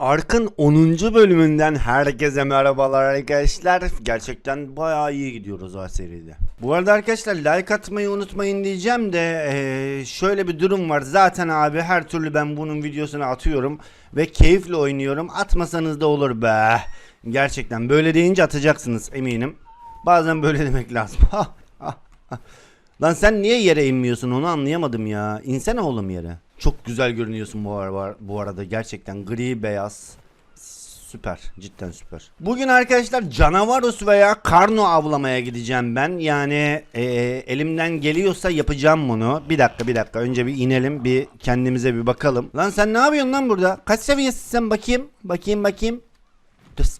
Ark'ın 10. bölümünden herkese merhabalar arkadaşlar. Gerçekten bayağı iyi gidiyoruz o seride. Bu arada arkadaşlar like atmayı unutmayın diyeceğim de şöyle bir durum var. Zaten abi her türlü ben bunun videosunu atıyorum ve keyifle oynuyorum. Atmasanız da olur be. Gerçekten böyle deyince atacaksınız eminim. Bazen böyle demek lazım. Lan sen niye yere inmiyorsun onu anlayamadım ya. İnsene oğlum yere. Çok güzel görünüyorsun bu, ara, bu arada gerçekten gri beyaz. Süper cidden süper. Bugün arkadaşlar canavarus veya karno avlamaya gideceğim ben. Yani e, elimden geliyorsa yapacağım bunu. Bir dakika bir dakika önce bir inelim bir kendimize bir bakalım. Lan sen ne yapıyorsun lan burada? Kaç seviyesin sen bakayım? Bakayım bakayım.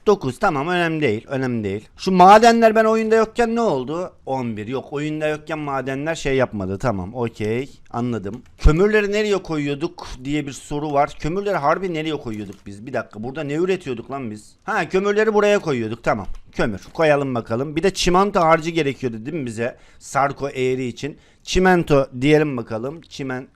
9 tamam önemli değil önemli değil. Şu madenler ben oyunda yokken ne oldu? 11 yok oyunda yokken madenler şey yapmadı tamam okey anladım. Kömürleri nereye koyuyorduk diye bir soru var. Kömürleri harbi nereye koyuyorduk biz? Bir dakika burada ne üretiyorduk lan biz? Ha kömürleri buraya koyuyorduk tamam. Kömür koyalım bakalım. Bir de çimento harcı gerekiyordu değil mi bize? Sarko eğri için. Çimento diyelim bakalım. Çimen...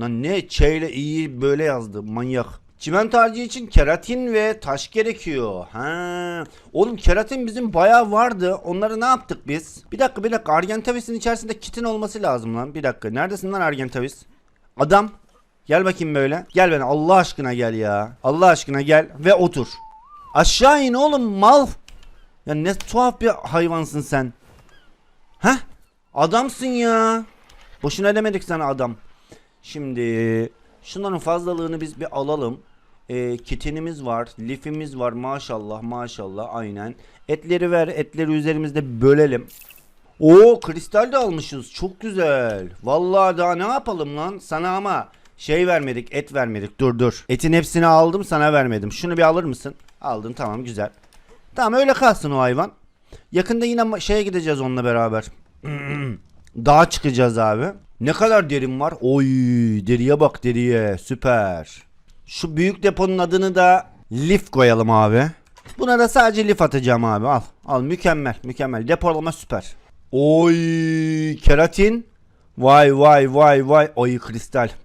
Lan ne çeyle iyi böyle yazdı manyak. Çimento harcı için keratin ve taş gerekiyor. Ha. Oğlum keratin bizim bayağı vardı. Onları ne yaptık biz? Bir dakika bir dakika. Argentavis'in içerisinde kitin olması lazım lan. Bir dakika. Neredesin lan Argentavis? Adam. Gel bakayım böyle. Gel bana Allah aşkına gel ya. Allah aşkına gel ve otur. Aşağı in oğlum mal. Ya ne tuhaf bir hayvansın sen. Heh. Adamsın ya. Boşuna demedik sana adam. Şimdi şunların fazlalığını biz bir alalım. E, kitinimiz var, lifimiz var maşallah maşallah aynen. Etleri ver, etleri üzerimizde bölelim. Oo kristal de almışız çok güzel. Vallahi daha ne yapalım lan sana ama şey vermedik et vermedik dur dur. Etin hepsini aldım sana vermedim. Şunu bir alır mısın? Aldın tamam güzel. Tamam öyle kalsın o hayvan. Yakında yine şeye gideceğiz onunla beraber. Dağa çıkacağız abi. Ne kadar derin var? Oy deriye bak deriye süper. Şu büyük deponun adını da lif koyalım abi. Buna da sadece lif atacağım abi al. Al mükemmel mükemmel depolama süper. Oy keratin. Vay vay vay vay. Oy kristal. Cık,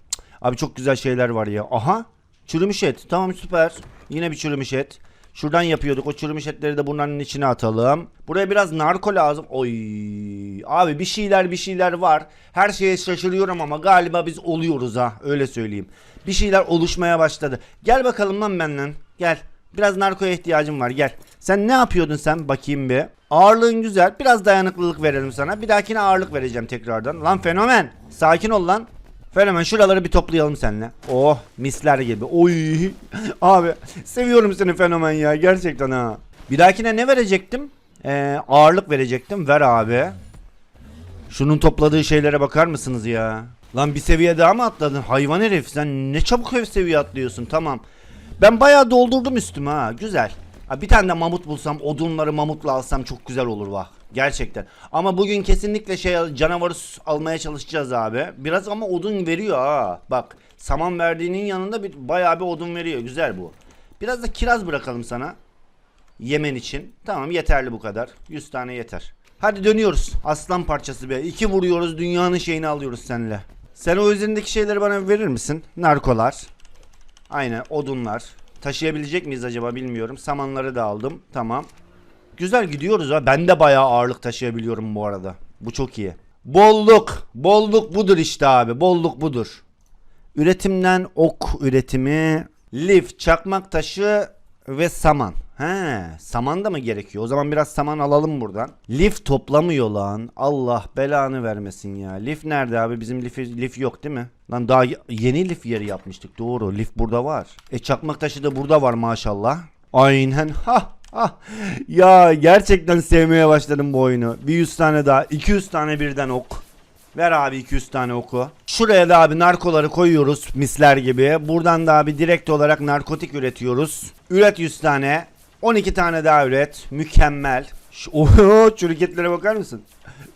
Abi çok güzel şeyler var ya. Aha çürümüş et. Tamam süper. Yine bir çürümüş et. Şuradan yapıyorduk. O çürümüş etleri de bunların içine atalım. Buraya biraz narko lazım. Oy. Abi bir şeyler bir şeyler var. Her şeye şaşırıyorum ama galiba biz oluyoruz ha. Öyle söyleyeyim. Bir şeyler oluşmaya başladı. Gel bakalım lan benden. Gel. Biraz narkoya ihtiyacım var gel. Sen ne yapıyordun sen bakayım bir. Ağırlığın güzel. Biraz dayanıklılık verelim sana. Bir dahakine ağırlık vereceğim tekrardan. Lan fenomen. Sakin ol lan. Fenomen şuraları bir toplayalım seninle. Oh misler gibi. Oy. Abi seviyorum seni fenomen ya gerçekten ha. Bir dahakine ne verecektim? Ee, ağırlık verecektim. Ver abi. Şunun topladığı şeylere bakar mısınız ya? Lan bir seviye daha mı atladın? Hayvan herif sen ne çabuk ev seviye atlıyorsun tamam. Ben bayağı doldurdum üstüme ha güzel. Ha, bir tane de mamut bulsam odunları mamutla alsam çok güzel olur bak. Gerçekten. Ama bugün kesinlikle şey canavarı almaya çalışacağız abi. Biraz ama odun veriyor ha. Bak saman verdiğinin yanında bir bayağı bir odun veriyor. Güzel bu. Biraz da kiraz bırakalım sana. Yemen için. Tamam yeterli bu kadar. 100 tane yeter. Hadi dönüyoruz. Aslan parçası be. İki vuruyoruz dünyanın şeyini alıyoruz seninle. Sen o üzerindeki şeyleri bana verir misin? Narkolar. Aynen odunlar. Taşıyabilecek miyiz acaba bilmiyorum. Samanları da aldım. Tamam. Güzel gidiyoruz ha. Ben de bayağı ağırlık taşıyabiliyorum bu arada. Bu çok iyi. Bolluk. Bolluk budur işte abi. Bolluk budur. Üretimden ok üretimi, lif, çakmak taşı ve saman. He, saman da mı gerekiyor? O zaman biraz saman alalım buradan. Lif toplamıyor lan. Allah belanı vermesin ya. Lif nerede abi? Bizim lif, lif yok değil mi? Lan daha yeni lif yeri yapmıştık. Doğru. Lif burada var. E çakmak taşı da burada var maşallah. Aynen. Ha ha. Ya gerçekten sevmeye başladım bu oyunu. Bir 100 tane daha. 200 tane birden ok. Ver abi 200 tane oku. Şuraya da abi narkoları koyuyoruz misler gibi. Buradan da abi direkt olarak narkotik üretiyoruz. Üret 100 tane. 12 tane daha üret. Mükemmel. Oho, çürüketlere bakar mısın?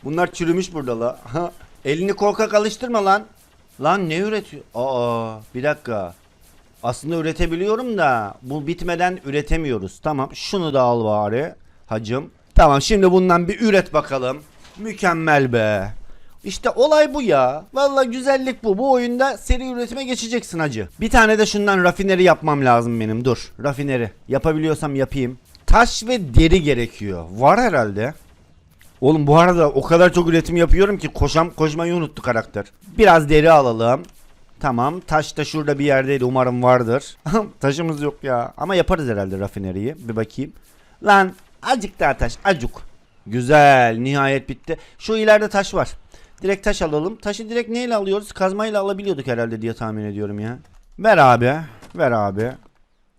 Bunlar çürümüş burada la. Elini korkak alıştırma lan. Lan ne üretiyor? Aa bir dakika. Aslında üretebiliyorum da bu bitmeden üretemiyoruz. Tamam şunu da al bari hacım. Tamam şimdi bundan bir üret bakalım. Mükemmel be. İşte olay bu ya. Vallahi güzellik bu. Bu oyunda seri üretime geçeceksin hacı. Bir tane de şundan rafineri yapmam lazım benim. Dur. Rafineri. Yapabiliyorsam yapayım. Taş ve deri gerekiyor. Var herhalde. Oğlum bu arada o kadar çok üretim yapıyorum ki koşam koşmayı unuttu karakter. Biraz deri alalım. Tamam. Taş da şurada bir yerdeydi. Umarım vardır. Taşımız yok ya. Ama yaparız herhalde rafineriyi. Bir bakayım. Lan acık daha taş. Acuk. Güzel. Nihayet bitti. Şu ileride taş var. Direkt taş alalım. Taşı direkt neyle alıyoruz? Kazmayla alabiliyorduk herhalde diye tahmin ediyorum ya. Ver abi. Ver abi.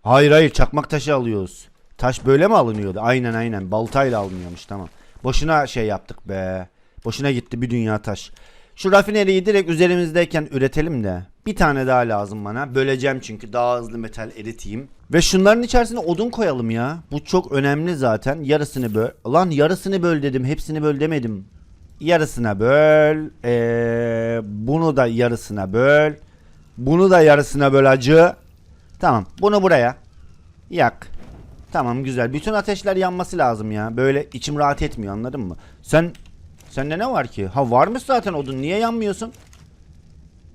Hayır hayır çakmak taşı alıyoruz. Taş böyle mi alınıyordu? Aynen aynen. Baltayla alınıyormuş tamam. Boşuna şey yaptık be. Boşuna gitti bir dünya taş. Şu rafineriyi direkt üzerimizdeyken üretelim de. Bir tane daha lazım bana. Böleceğim çünkü daha hızlı metal eriteyim. Ve şunların içerisine odun koyalım ya. Bu çok önemli zaten. Yarısını böl. Lan yarısını böl dedim. Hepsini böl demedim. Yarısına böl. Ee, bunu da yarısına böl. Bunu da yarısına böl acı. Tamam. Bunu buraya. Yak. Tamam güzel. Bütün ateşler yanması lazım ya. Böyle içim rahat etmiyor anladın mı? Sen sende ne var ki? Ha varmış zaten odun. Niye yanmıyorsun?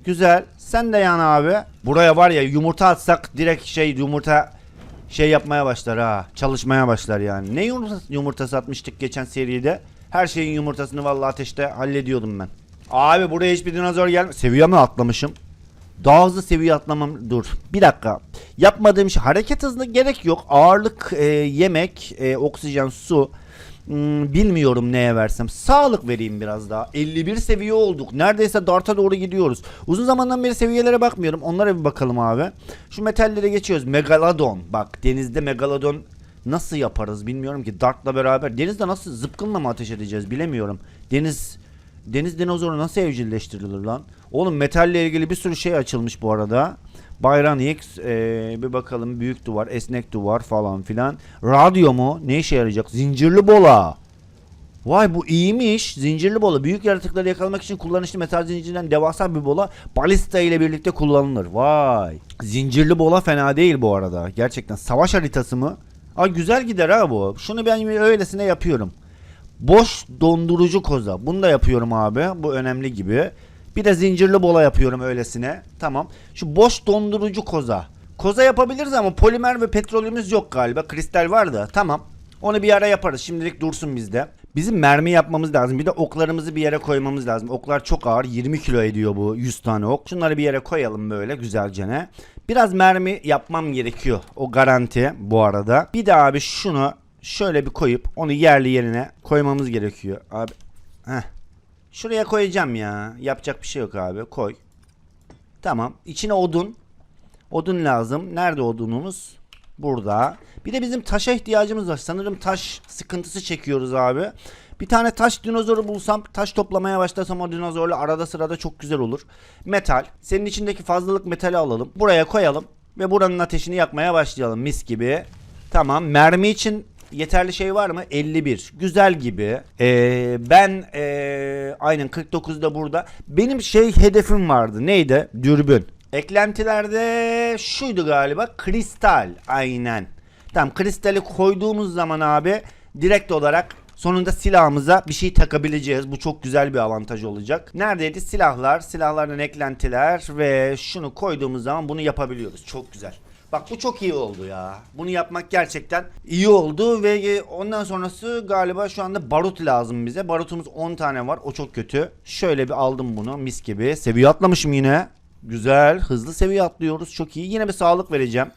Güzel. Sen de yan abi. Buraya var ya yumurta atsak direkt şey yumurta şey yapmaya başlar ha. Çalışmaya başlar yani. Ne yumurta, yumurtası atmıştık geçen seride? Her şeyin yumurtasını vallahi ateşte hallediyordum ben. Abi buraya hiçbir dinozor gelme. Seviye mi atlamışım? Daha hızlı seviye atlamam. Dur. Bir dakika. Yapmadığım şey hareket hızına gerek yok. Ağırlık, e, yemek, e, oksijen, su. Hmm, bilmiyorum neye versem. Sağlık vereyim biraz daha. 51 seviye olduk. Neredeyse darta doğru gidiyoruz. Uzun zamandan beri seviyelere bakmıyorum. Onlara bir bakalım abi. Şu metallere geçiyoruz. Megalodon. Bak denizde megalodon nasıl yaparız bilmiyorum ki. Dart'la beraber. Denizde nasıl zıpkınla mı ateş edeceğiz bilemiyorum. Deniz Deniz dinozoru nasıl evcilleştirilir lan? Oğlum metalle ilgili bir sürü şey açılmış bu arada. Bayran X ee, bir bakalım büyük duvar, esnek duvar falan filan. Radyo mu? Ne işe yarayacak? Zincirli bola. Vay bu iyiymiş. Zincirli bola. Büyük yaratıkları yakalamak için kullanışlı metal zincirinden devasa bir bola balista ile birlikte kullanılır. Vay. Zincirli bola fena değil bu arada. Gerçekten savaş haritası mı? Aa güzel gider ha bu. Şunu ben öylesine yapıyorum. Boş dondurucu koza. Bunu da yapıyorum abi. Bu önemli gibi. Bir de zincirli bola yapıyorum öylesine. Tamam. Şu boş dondurucu koza. Koza yapabiliriz ama polimer ve petrolümüz yok galiba. Kristal var da. Tamam. Onu bir ara yaparız. Şimdilik dursun bizde. Bizim mermi yapmamız lazım. Bir de oklarımızı bir yere koymamız lazım. Oklar çok ağır. 20 kilo ediyor bu 100 tane ok. Şunları bir yere koyalım böyle güzelce ne. Biraz mermi yapmam gerekiyor. O garanti bu arada. Bir de abi şunu şöyle bir koyup onu yerli yerine koymamız gerekiyor. Abi heh. Şuraya koyacağım ya. Yapacak bir şey yok abi. Koy. Tamam. İçine odun. Odun lazım. Nerede odunumuz? Burada. Bir de bizim taşa ihtiyacımız var. Sanırım taş sıkıntısı çekiyoruz abi. Bir tane taş dinozoru bulsam, taş toplamaya başlasam o dinozorla arada sırada çok güzel olur. Metal. Senin içindeki fazlalık metali alalım. Buraya koyalım ve buranın ateşini yakmaya başlayalım mis gibi. Tamam. Mermi için yeterli şey var mı? 51. Güzel gibi. Ee, ben ee, aynen 49'da burada. Benim şey hedefim vardı. Neydi? Dürbün. Eklentilerde şuydu galiba. Kristal. Aynen. Tamam kristali koyduğumuz zaman abi direkt olarak sonunda silahımıza bir şey takabileceğiz. Bu çok güzel bir avantaj olacak. Neredeydi? Silahlar, silahlardan eklentiler ve şunu koyduğumuz zaman bunu yapabiliyoruz. Çok güzel. Bak bu çok iyi oldu ya. Bunu yapmak gerçekten iyi oldu ve e, ondan sonrası galiba şu anda barut lazım bize. Barutumuz 10 tane var. O çok kötü. Şöyle bir aldım bunu mis gibi. Seviye atlamışım yine. Güzel. Hızlı seviye atlıyoruz. Çok iyi. Yine bir sağlık vereceğim.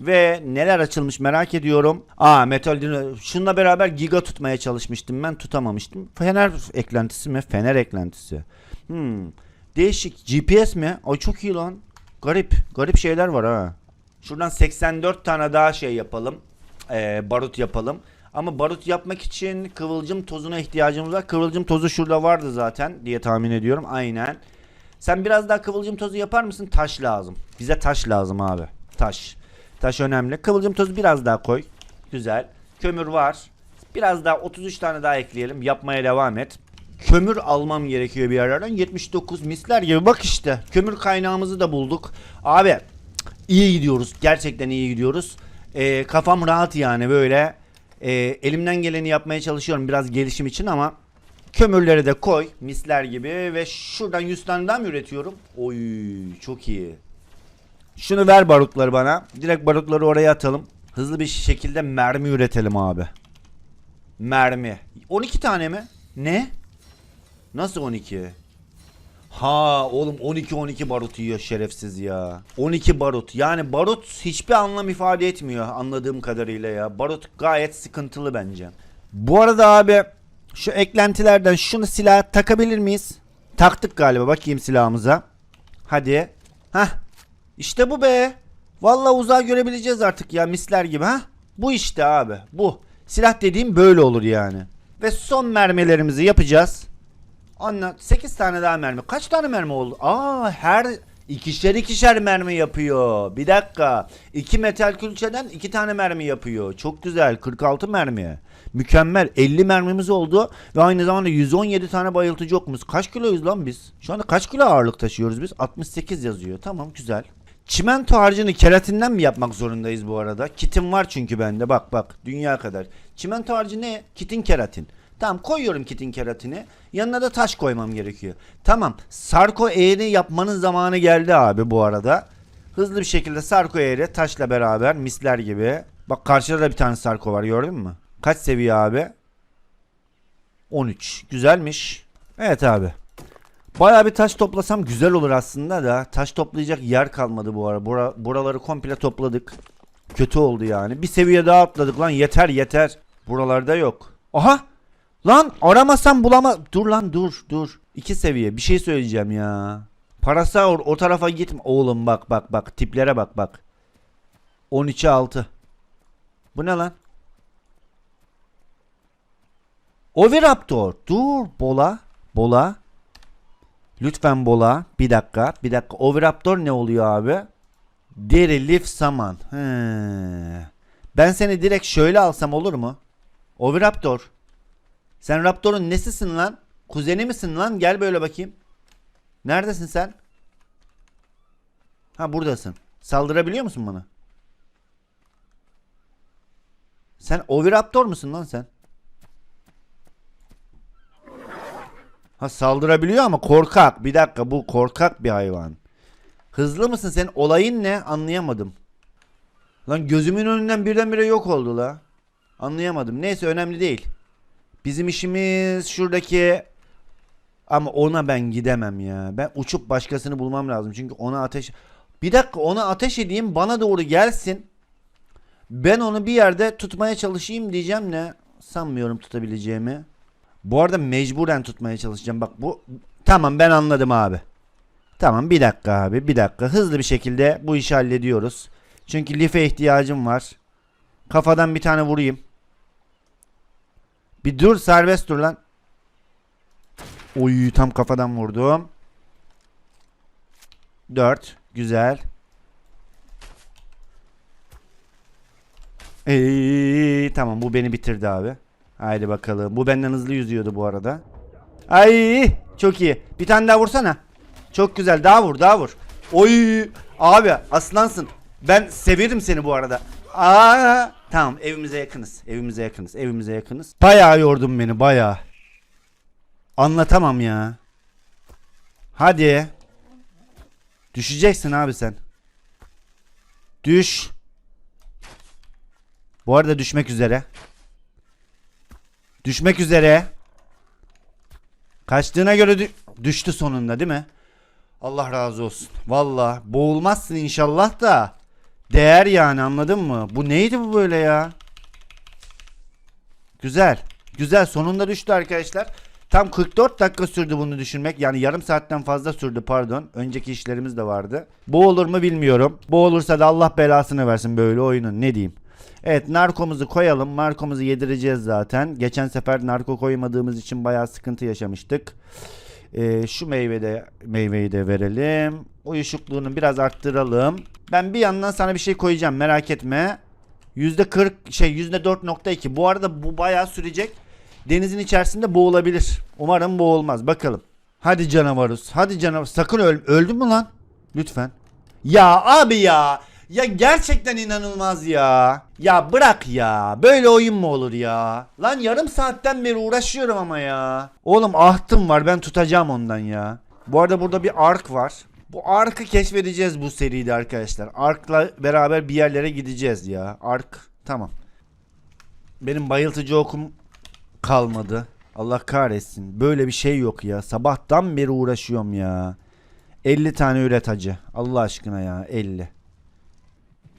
Ve neler açılmış merak ediyorum. Aa metal dino. Şununla beraber giga tutmaya çalışmıştım ben tutamamıştım. Fener eklentisi mi? Fener eklentisi. Hmm. Değişik. GPS mi? Ay çok iyi lan. Garip. Garip şeyler var ha. Şuradan 84 tane daha şey yapalım. Ee, barut yapalım. Ama barut yapmak için kıvılcım tozuna ihtiyacımız var. Kıvılcım tozu şurada vardı zaten diye tahmin ediyorum. Aynen. Sen biraz daha kıvılcım tozu yapar mısın? Taş lazım. Bize taş lazım abi. Taş. Taş önemli. Kıvılcım tozu biraz daha koy. Güzel. Kömür var. Biraz daha 33 tane daha ekleyelim. Yapmaya devam et. Kömür almam gerekiyor bir yerlerden. 79 misler gibi. Bak işte. Kömür kaynağımızı da bulduk. Abi iyi gidiyoruz. Gerçekten iyi gidiyoruz. Ee, kafam rahat yani böyle. Ee, elimden geleni yapmaya çalışıyorum biraz gelişim için ama Kömürleri de koy misler gibi ve şuradan 100 tane daha mı üretiyorum? Oy çok iyi. Şunu ver barutları bana. Direkt barutları oraya atalım. Hızlı bir şekilde mermi üretelim abi. Mermi. 12 tane mi? Ne? Nasıl 12? Ha oğlum 12 12 barut yiyor şerefsiz ya. 12 barut. Yani barut hiçbir anlam ifade etmiyor anladığım kadarıyla ya. Barut gayet sıkıntılı bence. Bu arada abi şu eklentilerden şunu silah takabilir miyiz? Taktık galiba bakayım silahımıza. Hadi. Hah. İşte bu be. Vallahi uzağa görebileceğiz artık ya misler gibi ha. Bu işte abi. Bu. Silah dediğim böyle olur yani. Ve son mermilerimizi yapacağız. Anla 8 tane daha mermi. Kaç tane mermi oldu? Aa her ikişer ikişer mermi yapıyor. Bir dakika. 2 metal külçeden 2 tane mermi yapıyor. Çok güzel. 46 mermi. Mükemmel. 50 mermimiz oldu ve aynı zamanda 117 tane bayıltıcı okumuz. Kaç kiloyuz lan biz? Şu anda kaç kilo ağırlık taşıyoruz biz? 68 yazıyor. Tamam güzel. Çimento harcını keratinden mi yapmak zorundayız bu arada? Kitim var çünkü bende. Bak bak dünya kadar. Çimento harcı ne? Kitin keratin. Tamam koyuyorum kitin keratini. Yanına da taş koymam gerekiyor. Tamam. Sarko eğri yapmanın zamanı geldi abi bu arada. Hızlı bir şekilde sarko eğri taşla beraber misler gibi. Bak karşıda da bir tane sarko var gördün mü? Kaç seviye abi? 13. Güzelmiş. Evet abi. Bayağı bir taş toplasam güzel olur aslında da taş toplayacak yer kalmadı bu ara. Bura, buraları komple topladık. Kötü oldu yani. Bir seviye daha atladık lan yeter yeter. Buralarda yok. Aha! Lan aramasam bulama. Dur lan dur dur. İki seviye bir şey söyleyeceğim ya. Parasaur o tarafa gitme. Oğlum bak bak bak tiplere bak bak. 13'e 6. Bu ne lan? Oviraptor. Dur bola. Bola. Lütfen bola. Bir dakika. Bir dakika. Oviraptor ne oluyor abi? Deri, lif, saman. He. Ben seni direkt şöyle alsam olur mu? Oviraptor. Sen Raptor'un nesisin lan? Kuzeni misin lan? Gel böyle bakayım. Neredesin sen? Ha buradasın. Saldırabiliyor musun bana? Sen Oviraptor musun lan sen? Ha saldırabiliyor ama korkak. Bir dakika bu korkak bir hayvan. Hızlı mısın sen? Olayın ne? Anlayamadım. Lan gözümün önünden birdenbire yok oldu la. Anlayamadım. Neyse önemli değil. Bizim işimiz şuradaki ama ona ben gidemem ya. Ben uçup başkasını bulmam lazım. Çünkü ona ateş Bir dakika ona ateş edeyim bana doğru gelsin. Ben onu bir yerde tutmaya çalışayım diyeceğim ne? Sanmıyorum tutabileceğimi. Bu arada mecburen tutmaya çalışacağım. Bak bu tamam ben anladım abi. Tamam bir dakika abi bir dakika hızlı bir şekilde bu işi hallediyoruz. Çünkü life ihtiyacım var. Kafadan bir tane vurayım. Bir dur serbest dur lan. Oy tam kafadan vurdum. 4 güzel. Eee, tamam bu beni bitirdi abi. Haydi bakalım. Bu benden hızlı yüzüyordu bu arada. Ay çok iyi. Bir tane daha vursana. Çok güzel. Daha vur, daha vur. Oy abi aslansın. Ben severim seni bu arada. Aa tamam evimize yakınız. Evimize yakınız. Evimize yakınız. Bayağı yordun beni bayağı. Anlatamam ya. Hadi. Düşeceksin abi sen. Düş. Bu arada düşmek üzere. Düşmek üzere. Kaçtığına göre dü- düştü sonunda değil mi? Allah razı olsun. Valla boğulmazsın inşallah da. Değer yani anladın mı? Bu neydi bu böyle ya? Güzel. Güzel sonunda düştü arkadaşlar. Tam 44 dakika sürdü bunu düşürmek. Yani yarım saatten fazla sürdü pardon. Önceki işlerimiz de vardı. Bu olur mu bilmiyorum. Bu olursa da Allah belasını versin böyle oyunun ne diyeyim. Evet narkomuzu koyalım. Narkomuzu yedireceğiz zaten. Geçen sefer narko koymadığımız için bayağı sıkıntı yaşamıştık. Ee, şu meyvede meyveyi de verelim. Uyuşukluğunu biraz arttıralım. Ben bir yandan sana bir şey koyacağım merak etme. %40 şey %4.2. Bu arada bu bayağı sürecek. Denizin içerisinde boğulabilir. Umarım boğulmaz. Bakalım. Hadi canavarus. Hadi canavar. Sakın öl. Öldün mü lan? Lütfen. Ya abi ya. Ya gerçekten inanılmaz ya. Ya bırak ya. Böyle oyun mu olur ya? Lan yarım saatten beri uğraşıyorum ama ya. Oğlum ahtım var ben tutacağım ondan ya. Bu arada burada bir ark var. Bu arkı keşfedeceğiz bu seride arkadaşlar. Arkla beraber bir yerlere gideceğiz ya. Ark tamam. Benim bayıltıcı okum kalmadı. Allah kahretsin. Böyle bir şey yok ya. Sabahtan beri uğraşıyorum ya. 50 tane üret hacı. Allah aşkına ya 50.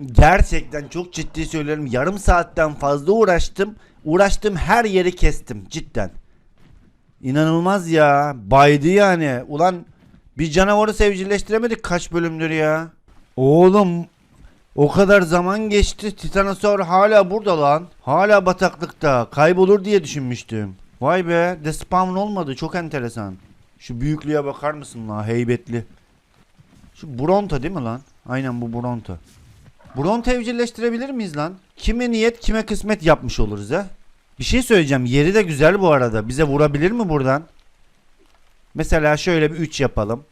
Gerçekten çok ciddi söylüyorum. Yarım saatten fazla uğraştım. Uğraştım her yeri kestim cidden. İnanılmaz ya. Baydı yani. Ulan bir canavarı sevcilleştiremedik kaç bölümdür ya. Oğlum o kadar zaman geçti. Titanosaur hala burada lan. Hala bataklıkta. Kaybolur diye düşünmüştüm. Vay be. Despawn olmadı. Çok enteresan. Şu büyüklüğe bakar mısın la? Heybetli. Şu Bronto değil mi lan? Aynen bu Bronto. Bronto evcilleştirebilir miyiz lan? Kime niyet kime kısmet yapmış oluruz ha? Bir şey söyleyeceğim. Yeri de güzel bu arada. Bize vurabilir mi buradan? Mesela şöyle bir 3 yapalım.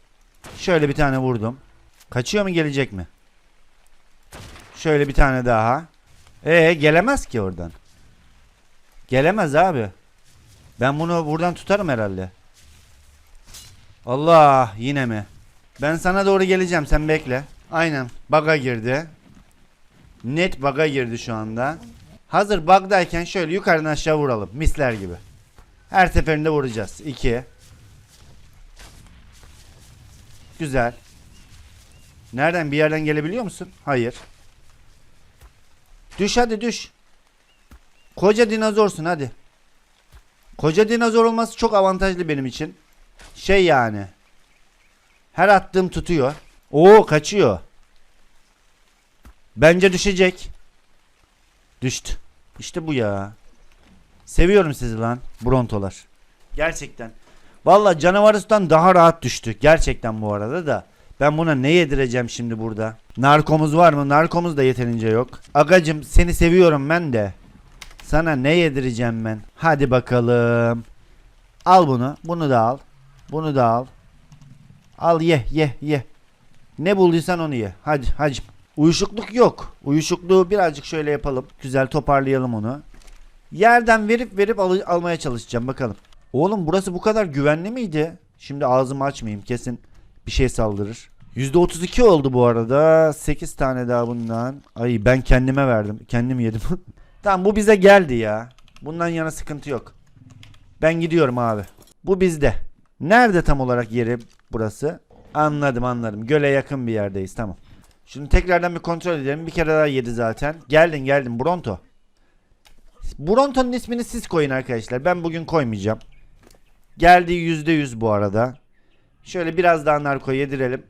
Şöyle bir tane vurdum. Kaçıyor mu gelecek mi? Şöyle bir tane daha. Ee gelemez ki oradan. Gelemez abi. Ben bunu buradan tutarım herhalde. Allah yine mi? Ben sana doğru geleceğim sen bekle. Aynen baga girdi. Net baga girdi şu anda. Hazır bug'dayken şöyle yukarıdan aşağı vuralım. Misler gibi. Her seferinde vuracağız. 2. Güzel. Nereden bir yerden gelebiliyor musun? Hayır. Düş hadi düş. Koca dinozorsun hadi. Koca dinozor olması çok avantajlı benim için. Şey yani. Her attığım tutuyor. Oo kaçıyor. Bence düşecek. Düştü. İşte bu ya. Seviyorum sizi lan Brontolar. Gerçekten. Valla canavarıstan daha rahat düştü. Gerçekten bu arada da. Ben buna ne yedireceğim şimdi burada? Narkomuz var mı? Narkomuz da yeterince yok. Agacım seni seviyorum ben de. Sana ne yedireceğim ben? Hadi bakalım. Al bunu. Bunu da al. Bunu da al. Al ye ye ye. Ne bulduysan onu ye. Hadi hacım. Uyuşukluk yok. Uyuşukluğu birazcık şöyle yapalım. Güzel toparlayalım onu. Yerden verip verip al- almaya çalışacağım bakalım. Oğlum burası bu kadar güvenli miydi? Şimdi ağzımı açmayayım kesin bir şey saldırır. %32 oldu bu arada. 8 tane daha bundan. Ay ben kendime verdim. Kendim yedim. tamam bu bize geldi ya. Bundan yana sıkıntı yok. Ben gidiyorum abi. Bu bizde. Nerede tam olarak yeri burası? Anladım anladım. Göle yakın bir yerdeyiz tamam. Şimdi tekrardan bir kontrol edelim. Bir kere daha yedi zaten. Geldin geldin Bronto. Bronto'nun ismini siz koyun arkadaşlar. Ben bugün koymayacağım. Geldiği %100 bu arada. Şöyle biraz daha narko yedirelim.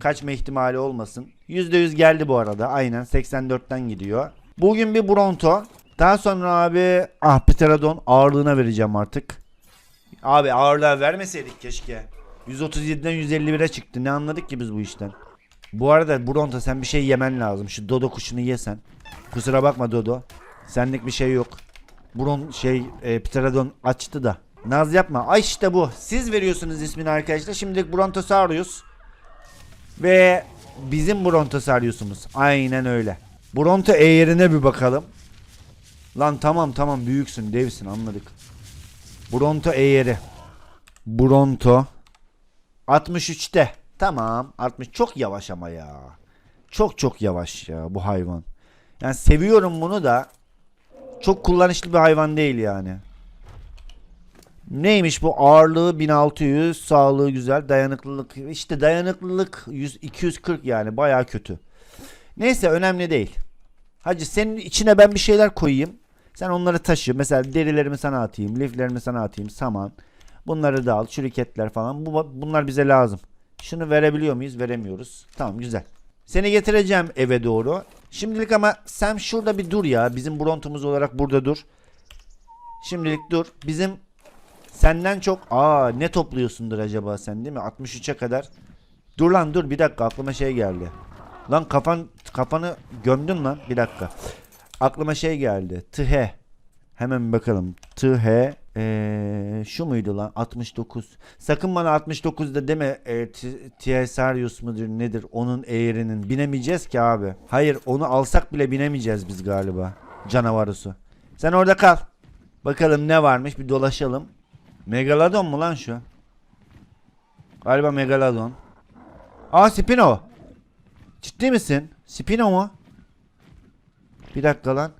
Kaçma ihtimali olmasın. %100 geldi bu arada. Aynen 84'ten gidiyor. Bugün bir Bronto. Daha sonra abi ah Pterodon ağırlığına vereceğim artık. Abi ağırlığa vermeseydik keşke. 137'den 151'e çıktı. Ne anladık ki biz bu işten? Bu arada Bronto sen bir şey yemen lazım. Şu Dodo kuşunu yesen. Kusura bakma Dodo. Senlik bir şey yok. Bron şey e, Pterodon açtı da. Naz yapma. Ay işte bu. Siz veriyorsunuz ismini arkadaşlar. Şimdilik Brontosaurus. Ve bizim Brontosaurus'umuz. Aynen öyle. Bronto eğerine bir bakalım. Lan tamam tamam büyüksün devsin anladık. Bronto eğeri. Bronto. 63'te. Tamam 60 çok yavaş ama ya. Çok çok yavaş ya bu hayvan. Yani seviyorum bunu da çok kullanışlı bir hayvan değil yani. Neymiş bu ağırlığı 1600 sağlığı güzel dayanıklılık işte dayanıklılık 100, 240 yani baya kötü. Neyse önemli değil. Hacı senin içine ben bir şeyler koyayım. Sen onları taşı. Mesela derilerimi sana atayım. Liflerimi sana atayım. Saman. Bunları da al. Şirketler falan. Bu, bunlar bize lazım. Şunu verebiliyor muyuz? Veremiyoruz. Tamam güzel. Seni getireceğim eve doğru. Şimdilik ama sen şurada bir dur ya. Bizim Bronto'muz olarak burada dur. Şimdilik dur. Bizim senden çok aa ne topluyorsundur acaba sen değil mi? 63'e kadar. Dur lan dur bir dakika aklıma şey geldi. Lan kafan kafanı gömdün lan bir dakika. Aklıma şey geldi. Tıhe. Hemen bakalım. Tıhe Ee, şu muydu lan 69. Sakın bana 69'da deme e, Tiesarius mudur nedir onun eğrinin binemeyeceğiz ki abi. Hayır onu alsak bile binemeyeceğiz biz galiba. Canavarusu. Sen orada kal. Bakalım ne varmış bir dolaşalım. Megalodon mu lan şu? Galiba Megalodon. Aa Spino. Ciddi misin? Spino mu? Bir dakika lan.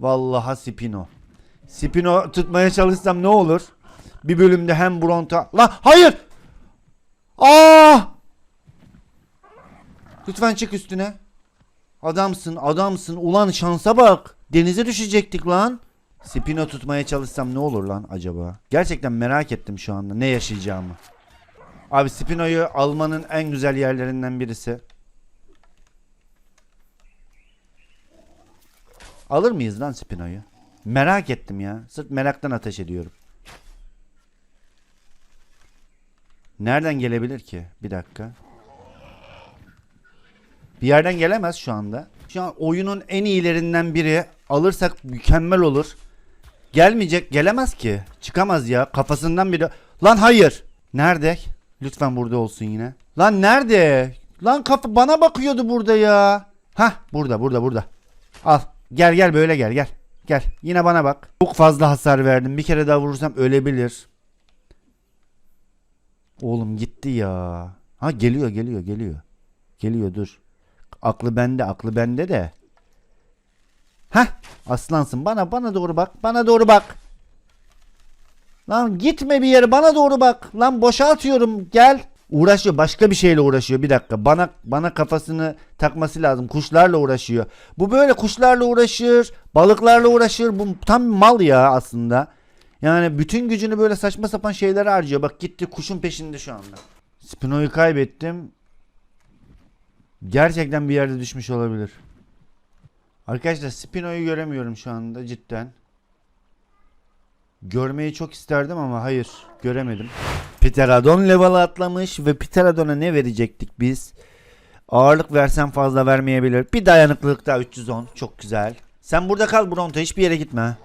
Vallahi Spino. Spino tutmaya çalışsam ne olur? Bir bölümde hem Bronta... Lan hayır! Aa! Lütfen çık üstüne. Adamsın, adamsın. Ulan şansa bak. Denize düşecektik lan. Spino tutmaya çalışsam ne olur lan acaba? Gerçekten merak ettim şu anda ne yaşayacağımı. Abi Spino'yu almanın en güzel yerlerinden birisi. Alır mıyız lan Spino'yu? Merak ettim ya. Sırf meraktan ateş ediyorum. Nereden gelebilir ki? Bir dakika. Bir yerden gelemez şu anda. Şu an oyunun en iyilerinden biri. Alırsak mükemmel olur. Gelmeyecek. Gelemez ki. Çıkamaz ya. Kafasından biri. Lan hayır. Nerede? Lütfen burada olsun yine. Lan nerede? Lan kafa bana bakıyordu burada ya. Hah burada burada burada. Al. Gel gel böyle gel gel. Gel. Yine bana bak. Çok fazla hasar verdim. Bir kere daha vurursam ölebilir. Oğlum gitti ya. Ha geliyor geliyor geliyor. Geliyor dur. Aklı bende aklı bende de. Hah aslansın bana bana doğru bak. Bana doğru bak. Lan gitme bir yere bana doğru bak. Lan boşa atıyorum gel. Uğraşıyor başka bir şeyle uğraşıyor bir dakika. Bana bana kafasını takması lazım. Kuşlarla uğraşıyor. Bu böyle kuşlarla uğraşır. Balıklarla uğraşır. Bu tam mal ya aslında. Yani bütün gücünü böyle saçma sapan şeylere harcıyor. Bak gitti kuşun peşinde şu anda. Spino'yu kaybettim. Gerçekten bir yerde düşmüş olabilir. Arkadaşlar Spino'yu göremiyorum şu anda cidden. Görmeyi çok isterdim ama hayır göremedim. Pterodon level atlamış ve Pterodon'a ne verecektik biz? Ağırlık versen fazla vermeyebilir. Bir dayanıklılık daha 310 çok güzel. Sen burada kal Bronto hiçbir yere gitme.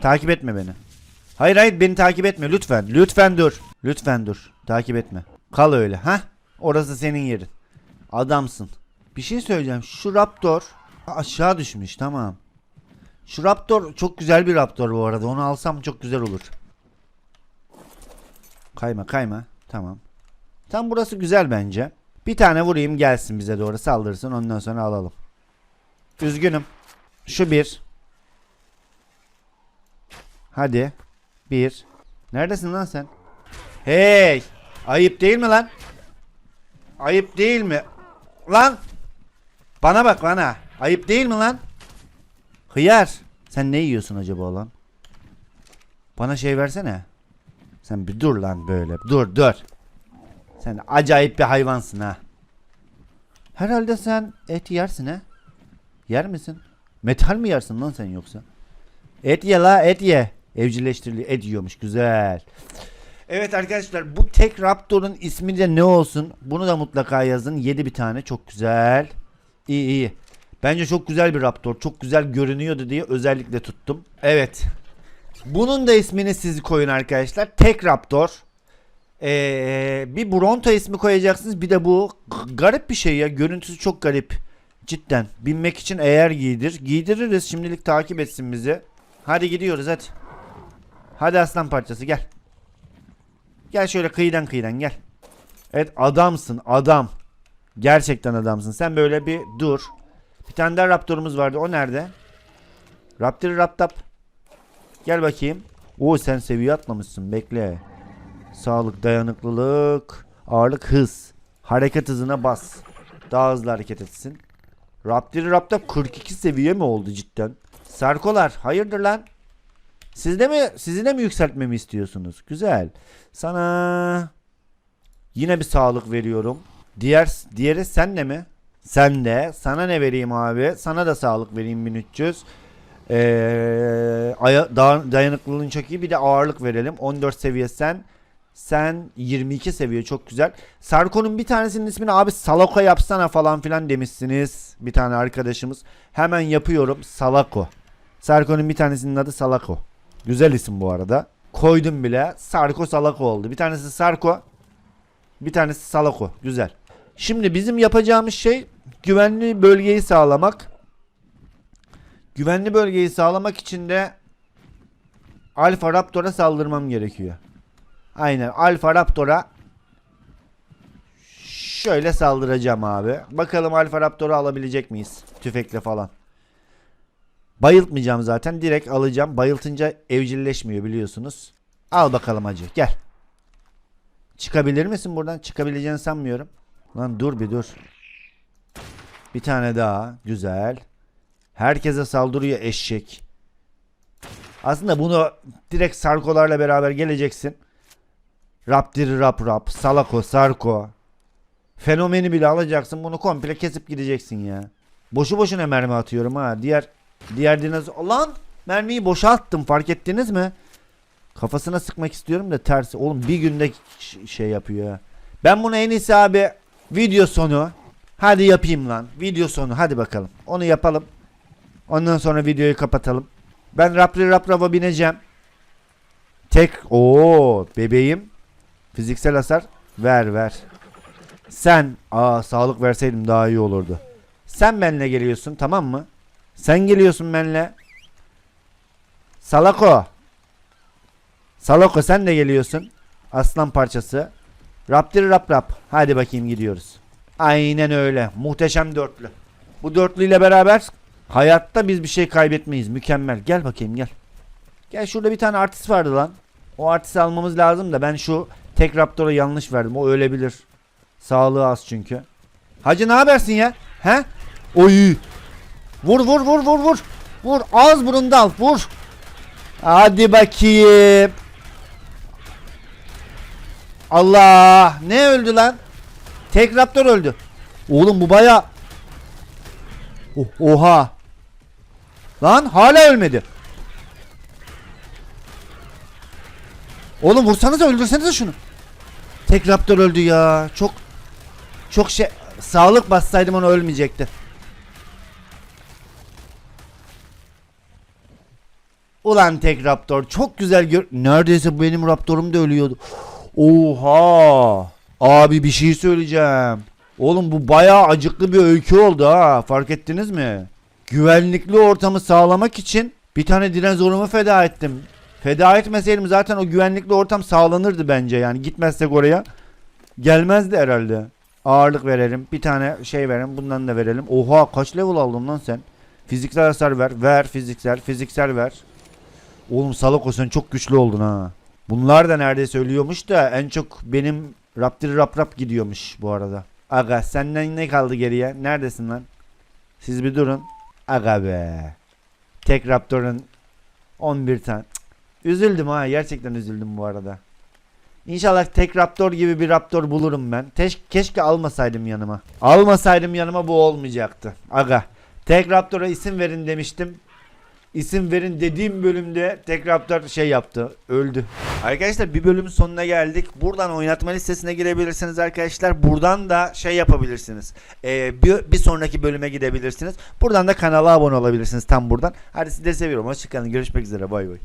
Takip etme beni. Hayır hayır beni takip etme lütfen. Lütfen dur. Lütfen dur. Takip etme. Kal öyle ha? Orası senin yerin. Adamsın. Bir şey söyleyeceğim. Şu Raptor aşağı düşmüş tamam. Şu Raptor çok güzel bir Raptor bu arada. Onu alsam çok güzel olur. Kayma kayma. Tamam. Tam burası güzel bence. Bir tane vurayım gelsin bize doğru saldırsın ondan sonra alalım. Üzgünüm. Şu bir. Hadi. Bir. Neredesin lan sen? Hey! Ayıp değil mi lan? Ayıp değil mi? Lan! Bana bak bana. Ayıp değil mi lan? Hıyar. Sen ne yiyorsun acaba lan? Bana şey versene. Sen bir dur lan böyle. Dur dur. Sen acayip bir hayvansın ha. Herhalde sen et yersin ha. Yer misin? Metal mi yersin lan sen yoksa? Et ye la et ye. Evcilleştirili et yiyormuş güzel. Evet arkadaşlar bu tek Raptor'un ismi de ne olsun? Bunu da mutlaka yazın. 7 bir tane çok güzel. İyi iyi. Bence çok güzel bir Raptor. Çok güzel görünüyordu diye özellikle tuttum. Evet. Bunun da ismini siz koyun arkadaşlar. Tek Raptor. Ee, bir Bronto ismi koyacaksınız. Bir de bu garip bir şey ya. Görüntüsü çok garip. Cidden. Binmek için eğer giydir. Giydiririz. Şimdilik takip etsin bizi. Hadi gidiyoruz hadi. Hadi aslan parçası gel. Gel şöyle kıyıdan kıyıdan gel. Evet adamsın adam. Gerçekten adamsın. Sen böyle bir dur. Bir tane daha raptorumuz vardı. O nerede? Raptor raptap. Gel bakayım. Oo sen seviye atlamışsın. Bekle. Sağlık, dayanıklılık, ağırlık, hız. Hareket hızına bas. Daha hızlı hareket etsin. Raptor raptap 42 seviye mi oldu cidden? Sarkolar hayırdır lan? Siz de mi sizi de mi yükseltmemi istiyorsunuz? Güzel. Sana yine bir sağlık veriyorum. Diğer diğeri sen de mi? Sen de. Sana ne vereyim abi? Sana da sağlık vereyim 1300. Ee, aya, da- dayanıklılığın çok iyi. Bir de ağırlık verelim. 14 seviye sen. Sen 22 seviye çok güzel. Sarko'nun bir tanesinin ismini abi Salako yapsana falan filan demişsiniz. Bir tane arkadaşımız. Hemen yapıyorum. Salako. Sarko'nun bir tanesinin adı Salako. Güzel isim bu arada. koydum bile. Sarko Salako oldu. Bir tanesi Sarko. Bir tanesi Salako. Güzel. Şimdi bizim yapacağımız şey güvenli bölgeyi sağlamak. Güvenli bölgeyi sağlamak için de Alfa Raptor'a saldırmam gerekiyor. Aynen Alfa Raptor'a şöyle saldıracağım abi. Bakalım Alfa Raptor'u alabilecek miyiz? Tüfekle falan. Bayıltmayacağım zaten. Direkt alacağım. Bayıltınca evcilleşmiyor biliyorsunuz. Al bakalım hacı. Gel. Çıkabilir misin buradan? Çıkabileceğini sanmıyorum. Lan dur bir dur. Bir tane daha. Güzel. Herkese saldırıyor eşek. Aslında bunu direkt Sarkolarla beraber geleceksin. Raptir rap rap. Salako Sarko. Fenomeni bile alacaksın. Bunu komple kesip gideceksin ya. Boşu boşuna mermi atıyorum ha. Diğer diğer dinozor... Lan mermiyi boşa attım fark ettiniz mi? Kafasına sıkmak istiyorum da tersi. Oğlum bir günde şey yapıyor ya. Ben bunu en iyisi abi video sonu. Hadi yapayım lan. Video sonu hadi bakalım. Onu yapalım. Ondan sonra videoyu kapatalım. Ben Rapri Raprava bineceğim. Tek o bebeğim. Fiziksel hasar ver ver. Sen aa sağlık verseydim daha iyi olurdu. Sen benle geliyorsun tamam mı? Sen geliyorsun benle. Salako. Salako sen de geliyorsun. Aslan parçası. Raptir rap rap. Hadi bakayım gidiyoruz. Aynen öyle. Muhteşem dörtlü. Bu dörtlüyle beraber hayatta biz bir şey kaybetmeyiz. Mükemmel. Gel bakayım gel. Gel şurada bir tane artist vardı lan. O artisti almamız lazım da ben şu tek raptora yanlış verdim. O ölebilir. Sağlığı az çünkü. Hacı ne habersin ya? He? Oy. Vur vur vur vur vur. Vur ağız burun dal vur. Hadi bakayım. Allah ne öldü lan? Tek raptor öldü. Oğlum bu baya Oh, Oha. Lan hala ölmedi. Oğlum vursanıza öldürsenize şunu. Tek raptor öldü ya. Çok çok şey sağlık bassaydım onu ölmeyecekti. Ulan tek raptor çok güzel gör. Neredeyse benim raptorum da ölüyordu. Oha. Abi bir şey söyleyeceğim. Oğlum bu bayağı acıklı bir öykü oldu ha. Fark ettiniz mi? Güvenlikli ortamı sağlamak için bir tane dinozorumu feda ettim. Feda etmeseydim zaten o güvenlikli ortam sağlanırdı bence yani gitmezsek oraya. Gelmezdi herhalde. Ağırlık verelim. Bir tane şey verelim. Bundan da verelim. Oha kaç level aldın lan sen? Fiziksel hasar ver. Ver fiziksel. Fiziksel ver. Oğlum Salako sen çok güçlü oldun ha. Bunlar da neredeyse ölüyormuş da en çok benim Raptir rap rap gidiyormuş bu arada. Aga senden ne kaldı geriye? Neredesin lan? Siz bir durun. Aga be. Tek Raptor'un 11 tane. Cık. Üzüldüm ha. Gerçekten üzüldüm bu arada. İnşallah tek Raptor gibi bir Raptor bulurum ben. Teş keşke almasaydım yanıma. Almasaydım yanıma bu olmayacaktı. Aga. Tek Raptor'a isim verin demiştim. İsim verin dediğim bölümde tek Raptor şey yaptı. Öldü. Arkadaşlar bir bölümün sonuna geldik. Buradan oynatma listesine girebilirsiniz arkadaşlar. Buradan da şey yapabilirsiniz. Ee, bir, bir sonraki bölüme gidebilirsiniz. Buradan da kanala abone olabilirsiniz tam buradan. Hadi sizi de seviyorum. Hoşçakalın. Görüşmek üzere. Bay bay.